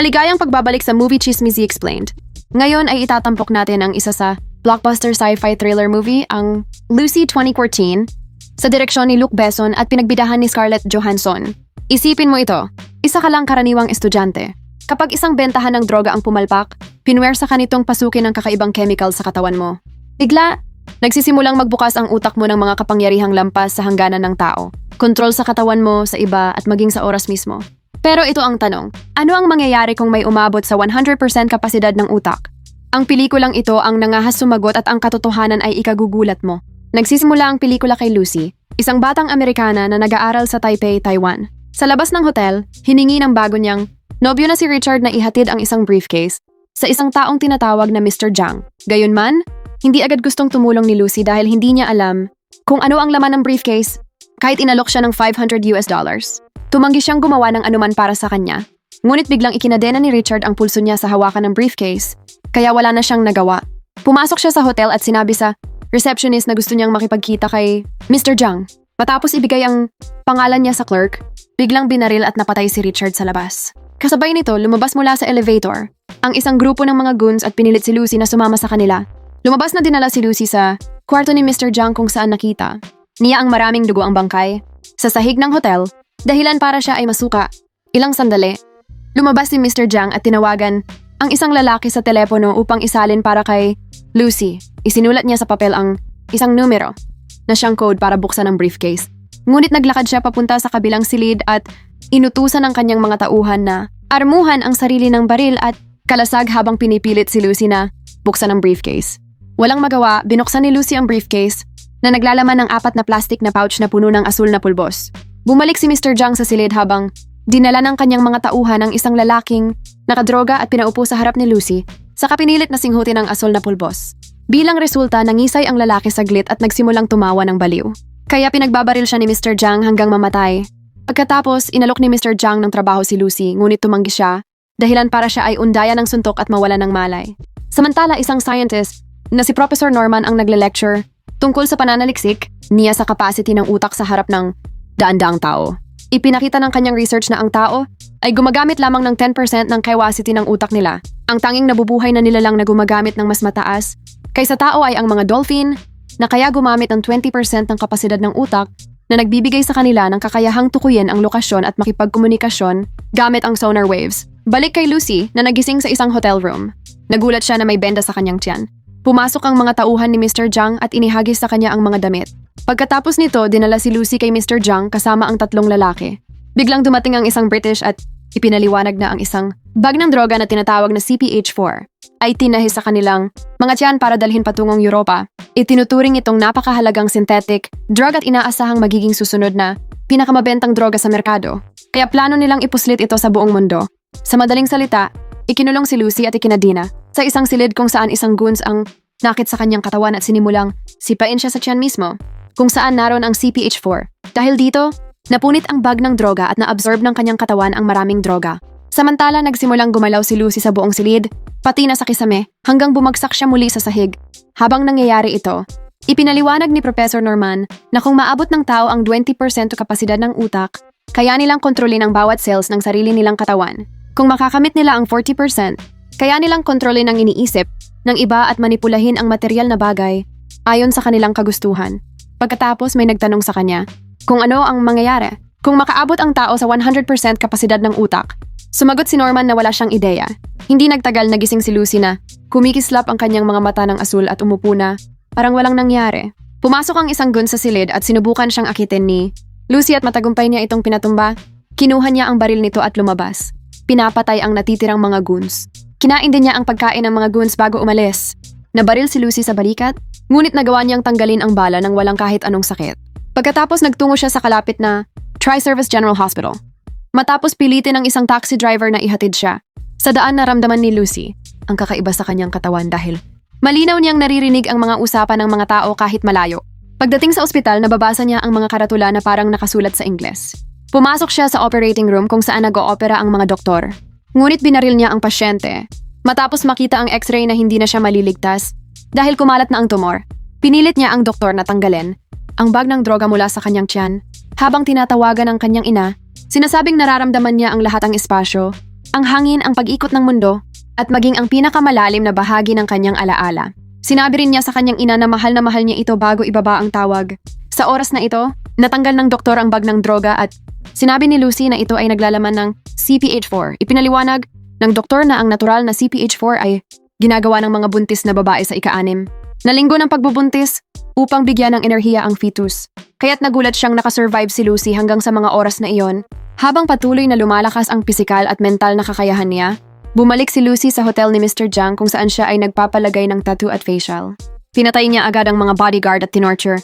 Maligayang pagbabalik sa Movie Chismisi Explained. Ngayon ay itatampok natin ang isa sa blockbuster sci-fi thriller movie, ang Lucy 2014, sa direksyon ni Luke Besson at pinagbidahan ni Scarlett Johansson. Isipin mo ito, isa ka lang karaniwang estudyante. Kapag isang bentahan ng droga ang pumalpak, pinwersa ka nitong pasukin ng kakaibang chemical sa katawan mo. Bigla, nagsisimulang magbukas ang utak mo ng mga kapangyarihang lampas sa hangganan ng tao. Kontrol sa katawan mo, sa iba, at maging sa oras mismo. Pero ito ang tanong, ano ang mangyayari kung may umabot sa 100% kapasidad ng utak? Ang pelikulang ito ang nangahas sumagot at ang katotohanan ay ikagugulat mo. Nagsisimula ang pelikula kay Lucy, isang batang Amerikana na nag-aaral sa Taipei, Taiwan. Sa labas ng hotel, hiningi ng bago niyang nobyo na si Richard na ihatid ang isang briefcase sa isang taong tinatawag na Mr. Zhang. Gayunman, hindi agad gustong tumulong ni Lucy dahil hindi niya alam kung ano ang laman ng briefcase kahit inalok siya ng 500 US dollars. Tumanggi siyang gumawa ng anuman para sa kanya. Ngunit biglang ikinadena ni Richard ang pulso niya sa hawakan ng briefcase, kaya wala na siyang nagawa. Pumasok siya sa hotel at sinabi sa receptionist na gusto niyang makipagkita kay Mr. Zhang. Matapos ibigay ang pangalan niya sa clerk, biglang binaril at napatay si Richard sa labas. Kasabay nito, lumabas mula sa elevator ang isang grupo ng mga goons at pinilit si Lucy na sumama sa kanila. Lumabas na dinala si Lucy sa kwarto ni Mr. Zhang kung saan nakita. Niya ang maraming dugo ang bangkay. Sa sahig ng hotel, dahilan para siya ay masuka. Ilang sandali, lumabas si Mr. Zhang at tinawagan ang isang lalaki sa telepono upang isalin para kay Lucy. Isinulat niya sa papel ang isang numero na siyang code para buksan ang briefcase. Ngunit naglakad siya papunta sa kabilang silid at inutusan ng kanyang mga tauhan na armuhan ang sarili ng baril at kalasag habang pinipilit si Lucy na buksan ang briefcase. Walang magawa, binuksan ni Lucy ang briefcase na naglalaman ng apat na plastic na pouch na puno ng asul na pulbos. Bumalik si Mr. Zhang sa silid habang dinala ng kanyang mga tauhan ng isang lalaking nakadroga at pinaupo sa harap ni Lucy sa kapinilit na singhutin ng asol na pulbos. Bilang resulta, nangisay ang lalaki saglit at nagsimulang tumawa ng baliw. Kaya pinagbabaril siya ni Mr. Zhang hanggang mamatay. Pagkatapos, inalok ni Mr. Zhang ng trabaho si Lucy ngunit tumanggi siya dahilan para siya ay undaya ng suntok at mawala ng malay. Samantala, isang scientist na si Professor Norman ang nagle-lecture tungkol sa pananaliksik niya sa capacity ng utak sa harap ng daan-daang tao. Ipinakita ng kanyang research na ang tao ay gumagamit lamang ng 10% ng capacity ng utak nila. Ang tanging nabubuhay na nila lang na gumagamit ng mas mataas kaysa tao ay ang mga dolphin na kaya gumamit ng 20% ng kapasidad ng utak na nagbibigay sa kanila ng kakayahang tukuyin ang lokasyon at makipagkomunikasyon gamit ang sonar waves. Balik kay Lucy na nagising sa isang hotel room. Nagulat siya na may benda sa kanyang tiyan. Pumasok ang mga tauhan ni Mr. Zhang at inihagis sa kanya ang mga damit. Pagkatapos nito, dinala si Lucy kay Mr. Zhang kasama ang tatlong lalaki. Biglang dumating ang isang British at ipinaliwanag na ang isang bag ng droga na tinatawag na CPH-4 ay tinahis sa kanilang mga tiyan para dalhin patungong Europa. Itinuturing itong napakahalagang synthetic drug at inaasahang magiging susunod na pinakamabentang droga sa merkado. Kaya plano nilang ipuslit ito sa buong mundo. Sa madaling salita, ikinulong si Lucy at ikinadina sa isang silid kung saan isang goons ang nakit sa kanyang katawan at sinimulang sipain siya sa tiyan mismo kung saan naroon ang CPH-4. Dahil dito, napunit ang bag ng droga at na-absorb ng kanyang katawan ang maraming droga. Samantala, nagsimulang gumalaw si Lucy sa buong silid, pati na sa kisame, hanggang bumagsak siya muli sa sahig. Habang nangyayari ito, ipinaliwanag ni Professor Norman na kung maabot ng tao ang 20% kapasidad ng utak, kaya nilang kontrolin ang bawat cells ng sarili nilang katawan. Kung makakamit nila ang 40%, kaya nilang kontrolin ang iniisip ng iba at manipulahin ang material na bagay ayon sa kanilang kagustuhan. Pagkatapos may nagtanong sa kanya kung ano ang mangyayari kung makaabot ang tao sa 100% kapasidad ng utak. Sumagot si Norman na wala siyang ideya. Hindi nagtagal nagising si Lucy na kumikislap ang kanyang mga mata ng asul at umupo na parang walang nangyari. Pumasok ang isang gun sa silid at sinubukan siyang akitin ni Lucy at matagumpay niya itong pinatumba. Kinuha niya ang baril nito at lumabas. Pinapatay ang natitirang mga goons. Kinain din niya ang pagkain ng mga goons bago umalis. Nabaril si Lucy sa balikat, ngunit nagawa niyang tanggalin ang bala ng walang kahit anong sakit. Pagkatapos nagtungo siya sa kalapit na Tri-Service General Hospital. Matapos pilitin ng isang taxi driver na ihatid siya, sa daan naramdaman ni Lucy ang kakaiba sa kanyang katawan dahil malinaw niyang naririnig ang mga usapan ng mga tao kahit malayo. Pagdating sa ospital, nababasa niya ang mga karatula na parang nakasulat sa Ingles. Pumasok siya sa operating room kung saan nag-oopera ang mga doktor. Ngunit binaril niya ang pasyente. Matapos makita ang x-ray na hindi na siya maliligtas, dahil kumalat na ang tumor, pinilit niya ang doktor na tanggalin ang bag ng droga mula sa kanyang tiyan habang tinatawagan ang kanyang ina Sinasabing nararamdaman niya ang lahat ang espasyo, ang hangin, ang pag-ikot ng mundo, at maging ang pinakamalalim na bahagi ng kanyang alaala. Sinabi rin niya sa kanyang ina na mahal na mahal niya ito bago ibaba ang tawag. Sa oras na ito, natanggal ng doktor ang bag ng droga at sinabi ni Lucy na ito ay naglalaman ng CPH4. Ipinaliwanag ng doktor na ang natural na CPH4 ay ginagawa ng mga buntis na babae sa ikaanim. Nalinggo ng pagbubuntis upang bigyan ng enerhiya ang fetus. Kaya't nagulat siyang nakasurvive si Lucy hanggang sa mga oras na iyon. Habang patuloy na lumalakas ang pisikal at mental na kakayahan niya, bumalik si Lucy sa hotel ni Mr. Jiang kung saan siya ay nagpapalagay ng tattoo at facial. Pinatay niya agad ang mga bodyguard at tinorture.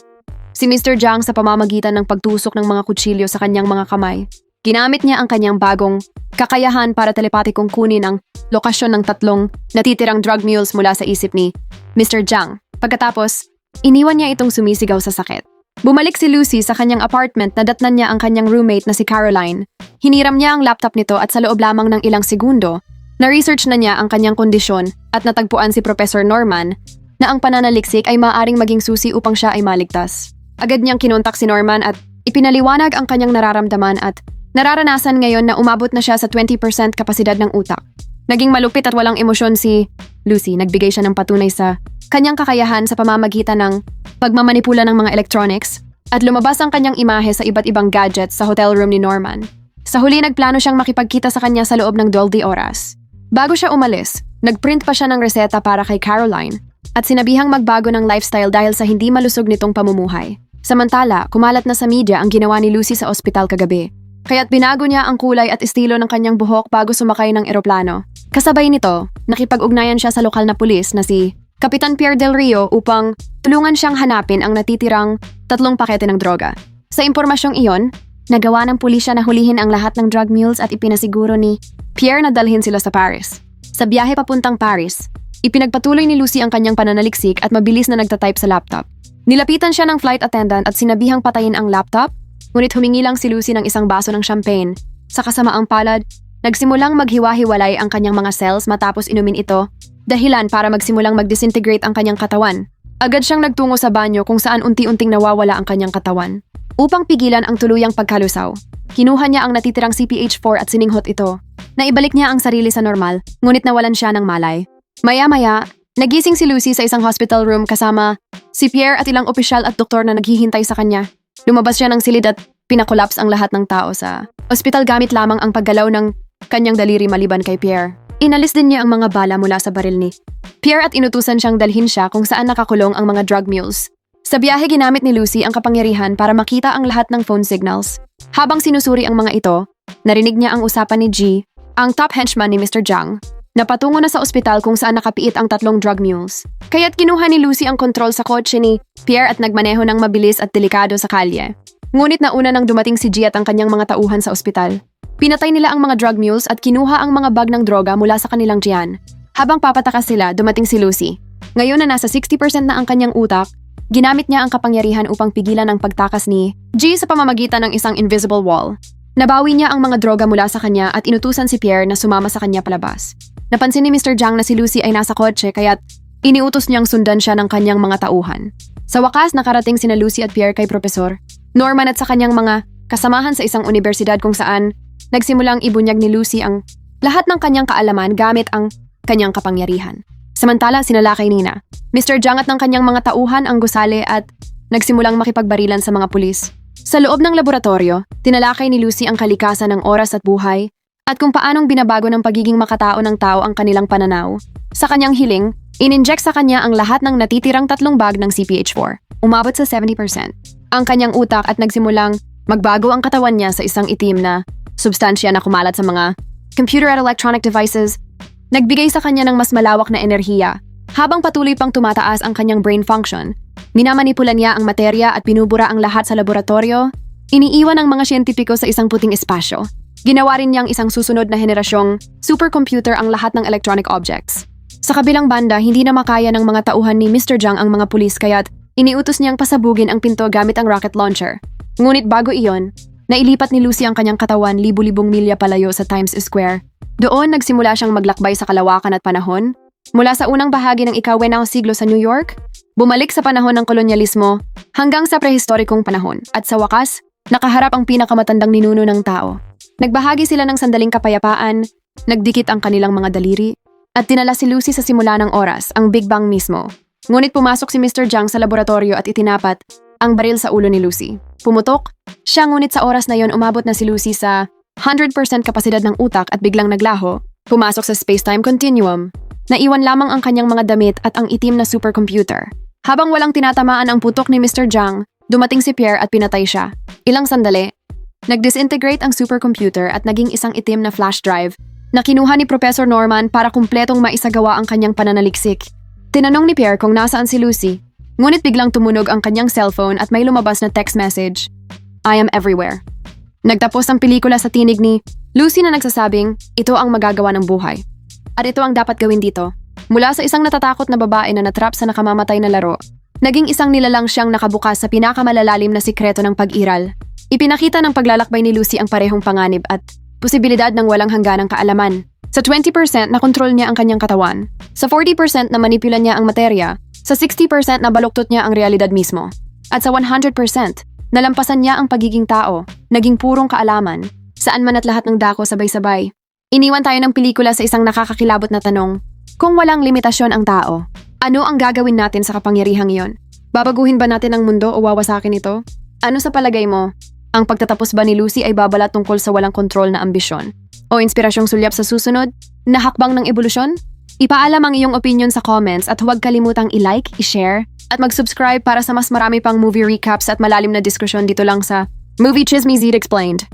Si Mr. Jiang sa pamamagitan ng pagtusok ng mga kutsilyo sa kanyang mga kamay. Ginamit niya ang kanyang bagong kakayahan para telepatikong kunin ang lokasyon ng tatlong natitirang drug mules mula sa isip ni Mr. Jiang. Pagkatapos, iniwan niya itong sumisigaw sa sakit. Bumalik si Lucy sa kanyang apartment na datnan niya ang kanyang roommate na si Caroline. Hiniram niya ang laptop nito at sa loob lamang ng ilang segundo, na-research na niya ang kanyang kondisyon at natagpuan si Professor Norman na ang pananaliksik ay maaaring maging susi upang siya ay maligtas. Agad niyang kinontak si Norman at ipinaliwanag ang kanyang nararamdaman at nararanasan ngayon na umabot na siya sa 20% kapasidad ng utak. Naging malupit at walang emosyon si Lucy. Nagbigay siya ng patunay sa kanyang kakayahan sa pamamagitan ng pagmamanipula ng mga electronics at lumabas ang kanyang imahe sa iba't ibang gadgets sa hotel room ni Norman. Sa huli nagplano siyang makipagkita sa kanya sa loob ng 12 oras. Bago siya umalis, nagprint pa siya ng reseta para kay Caroline at sinabihang magbago ng lifestyle dahil sa hindi malusog nitong pamumuhay. Samantala, kumalat na sa media ang ginawa ni Lucy sa ospital kagabi. Kaya't binago niya ang kulay at estilo ng kanyang buhok bago sumakay ng eroplano. Kasabay nito, nakipag-ugnayan siya sa lokal na pulis na si Kapitan Pierre Del Rio upang tulungan siyang hanapin ang natitirang tatlong pakete ng droga. Sa impormasyong iyon, nagawa ng pulisya na hulihin ang lahat ng drug mules at ipinasiguro ni Pierre na dalhin sila sa Paris. Sa biyahe papuntang Paris, ipinagpatuloy ni Lucy ang kanyang pananaliksik at mabilis na nagtatype sa laptop. Nilapitan siya ng flight attendant at sinabihang patayin ang laptop, ngunit humingi lang si Lucy ng isang baso ng champagne. Sa kasamaang palad, nagsimulang maghiwa-hiwalay ang kanyang mga cells matapos inumin ito, dahilan para magsimulang mag-disintegrate ang kanyang katawan. Agad siyang nagtungo sa banyo kung saan unti-unting nawawala ang kanyang katawan. Upang pigilan ang tuluyang pagkalusaw, kinuha niya ang natitirang CPH4 at sininghot ito. Naibalik niya ang sarili sa normal, ngunit nawalan siya ng malay. Maya-maya, nagising si Lucy sa isang hospital room kasama si Pierre at ilang opisyal at doktor na naghihintay sa kanya. Lumabas siya ng silid at pinakulaps ang lahat ng tao sa ospital gamit lamang ang paggalaw ng kanyang daliri maliban kay Pierre. Inalis din niya ang mga bala mula sa baril ni Pierre at inutusan siyang dalhin siya kung saan nakakulong ang mga drug mules. Sa biyahe ginamit ni Lucy ang kapangyarihan para makita ang lahat ng phone signals. Habang sinusuri ang mga ito, narinig niya ang usapan ni G, ang top henchman ni Mr. Zhang, na patungo na sa ospital kung saan nakapiit ang tatlong drug mules. Kaya't kinuha ni Lucy ang kontrol sa kotse ni Pierre at nagmaneho ng mabilis at delikado sa kalye. Ngunit nauna nang dumating si G at ang kanyang mga tauhan sa ospital. Pinatay nila ang mga drug mules at kinuha ang mga bag ng droga mula sa kanilang tiyan. Habang papatakas sila, dumating si Lucy. Ngayon na nasa 60% na ang kanyang utak, ginamit niya ang kapangyarihan upang pigilan ang pagtakas ni G sa pamamagitan ng isang invisible wall. Nabawi niya ang mga droga mula sa kanya at inutusan si Pierre na sumama sa kanya palabas. Napansin ni Mr. Jiang na si Lucy ay nasa kotse kaya't iniutos niyang sundan siya ng kanyang mga tauhan. Sa wakas, nakarating sina Lucy at Pierre kay Profesor Norman at sa kanyang mga kasamahan sa isang universidad kung saan nagsimulang ibunyag ni Lucy ang lahat ng kanyang kaalaman gamit ang kanyang kapangyarihan. Samantala, sinalakay Nina. Mr. Jiang at ng kanyang mga tauhan ang gusali at nagsimulang makipagbarilan sa mga pulis. Sa loob ng laboratorio, tinalakay ni Lucy ang kalikasan ng oras at buhay at kung paanong binabago ng pagiging makatao ng tao ang kanilang pananaw. Sa kanyang hiling, ininject sa kanya ang lahat ng natitirang tatlong bag ng CPH4. Umabot sa 70%. Ang kanyang utak at nagsimulang magbago ang katawan niya sa isang itim na substansya na kumalat sa mga computer at electronic devices, nagbigay sa kanya ng mas malawak na enerhiya. Habang patuloy pang tumataas ang kanyang brain function, minamanipula niya ang materya at binubura ang lahat sa laboratorio, iniiwan ng mga siyentipiko sa isang puting espasyo. Ginawa rin niyang isang susunod na henerasyong supercomputer ang lahat ng electronic objects. Sa kabilang banda, hindi na makaya ng mga tauhan ni Mr. Jiang ang mga pulis kaya't iniutos niyang pasabugin ang pinto gamit ang rocket launcher. Ngunit bago iyon, nailipat ni Lucy ang kanyang katawan libu-libong milya palayo sa Times Square. Doon nagsimula siyang maglakbay sa kalawakan at panahon. Mula sa unang bahagi ng ikawenang siglo sa New York, bumalik sa panahon ng kolonyalismo hanggang sa prehistorikong panahon at sa wakas, nakaharap ang pinakamatandang ninuno ng tao. Nagbahagi sila ng sandaling kapayapaan, Nagdikit ang kanilang mga daliri at dinala si Lucy sa simula ng oras, ang Big Bang mismo. Ngunit pumasok si Mr. Jiang sa laboratorio at itinapat ang baril sa ulo ni Lucy. Pumutok, siya ngunit sa oras na yon umabot na si Lucy sa 100% kapasidad ng utak at biglang naglaho, pumasok sa space-time continuum. Naiwan lamang ang kanyang mga damit at ang itim na supercomputer. Habang walang tinatamaan ang putok ni Mr. Jiang, dumating si Pierre at pinatay siya. Ilang sandali, nag-disintegrate ang supercomputer at naging isang itim na flash drive na kinuha ni Professor Norman para kumpletong maisagawa ang kanyang pananaliksik. Tinanong ni Pierre kung nasaan si Lucy, ngunit biglang tumunog ang kanyang cellphone at may lumabas na text message. I am everywhere. Nagtapos ang pelikula sa tinig ni Lucy na nagsasabing, ito ang magagawa ng buhay. At ito ang dapat gawin dito. Mula sa isang natatakot na babae na natrap sa nakamamatay na laro, naging isang nilalang siyang nakabukas sa pinakamalalalim na sikreto ng pag-iral. Ipinakita ng paglalakbay ni Lucy ang parehong panganib at posibilidad ng walang hangganang kaalaman. Sa 20% na kontrol niya ang kanyang katawan, sa 40% na manipula niya ang materya, sa 60% na baluktot niya ang realidad mismo, at sa 100% nalampasan niya ang pagiging tao, naging purong kaalaman, saan man at lahat ng dako sabay-sabay. Iniwan tayo ng pelikula sa isang nakakakilabot na tanong, kung walang limitasyon ang tao, ano ang gagawin natin sa kapangyarihang iyon? Babaguhin ba natin ang mundo o wawasakin ito? Ano sa palagay mo? Ang pagtatapos ba ni Lucy ay babala tungkol sa walang kontrol na ambisyon? O inspirasyong sulyap sa susunod? Na hakbang ng ebolusyon? Ipaalam ang iyong opinion sa comments at huwag kalimutang i-like, i-share, at mag-subscribe para sa mas marami pang movie recaps at malalim na diskusyon dito lang sa Movie Chismes Explained.